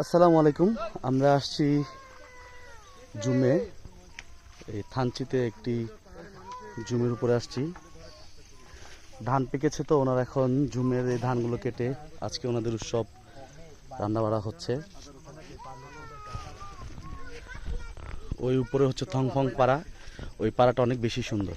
আসসালামু আলাইকুম। আমরা আসছি জুমে। এই থানচিতে একটি জুমের উপরে আসছি। ধান পেকেছে তো, ওনারা এখন জুমের এই ধানগুলো কেটে আজকে ওনাদের উৎসব রান্না বাড়া হচ্ছে। ওই উপরে হচ্ছে থং থংফং পাড়া। ওই পাড়াটা অনেক বেশি সুন্দর।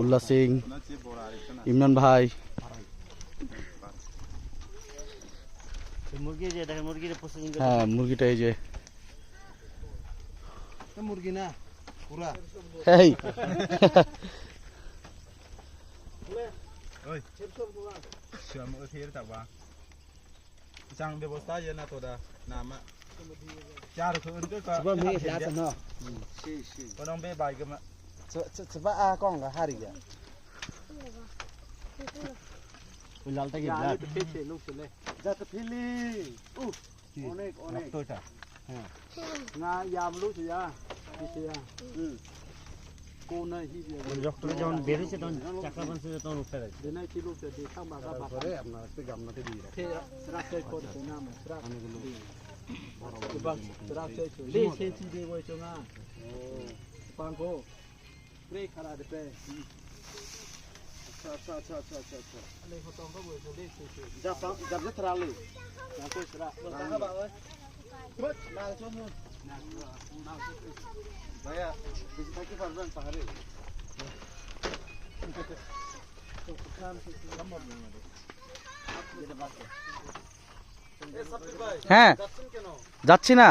উল্লাস সিং, ইমরান ভাই। হ্যাঁ মুরগিটা এই যে। মুরগি না ব্যবস্থা যে না চার খুন Coba mi lihat no. Si si. Penong be baik mak. Coba ah kong nggak hari ya. Ulal tak gila. Jatuh pilih, lu pilih. Jatuh pilih. Uh, onek onek. Tuh tak. Nah, yam lu sih ya, sih ya. कोना ही doctor John बेरे से तोन चक्रवन से तोन ऊपर है देना kilo से देखा मागा बाबा अरे अपना से गमना ते दी रखे रखे को नाम रखे 드랍체 리 센티 되고 있잖아. 방고. 브레이크 하나 돼. 차차차차차차. 리 호통 가고 있어. 리 센티. 잡방 잡제 트랄리. 나고 있으라. 나가 봐. 그렇. 나 좀. 나. 나. 바야. 비슷 타기 바르는 파하리. 또 그럼 좀 한번 보면 돼. হ্যাঁ। যাচ্ছি না।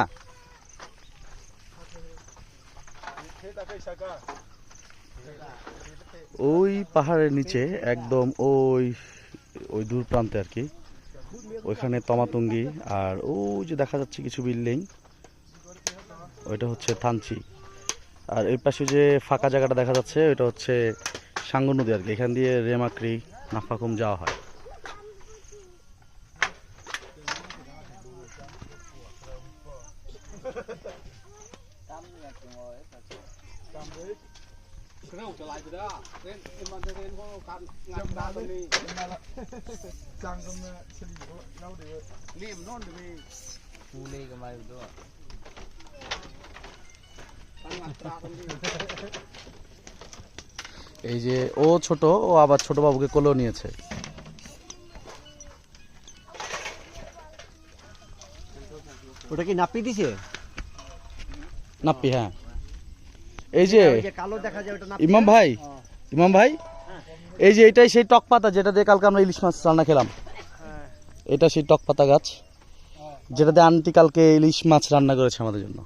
ওই পাহাড়ের নিচে, একদম ওই ওই দূর প্রান্তে আর কি। ওইখানে তমাতঙ্গি আর ওই যে দেখা যাচ্ছে কিছু বিল্ডিং, ওইটা হচ্ছে থানচি। আর এই পাশে যে ফাঁকা জায়গাটা দেখা যাচ্ছে, ওইটা হচ্ছে সাঙ্গু নদী আর কি। এখান দিয়ে রেমাক্রি, নাফাকুম যাওয়া হয়। এই যে ও ছোট ও আবার ছোট বাবুকে কোলেও নিয়েছে। ওটা কি নাপি দিছে? নাপ্পি হ্যাঁ। এই যে ওই যে কালো দেখা যায় ওটা নাপি ইমাম ভাই ইমাম ভাই এই যে এটাই সেই টক পাতা যেটা দিয়ে কালকে আমরা ইলিশ মাছ রান্না খেলাম। এটা সেই টক পাতা গাছ যেটা দিয়ে আন্টি কালকে ইলিশ মাছ রান্না করেছে আমাদের জন্য।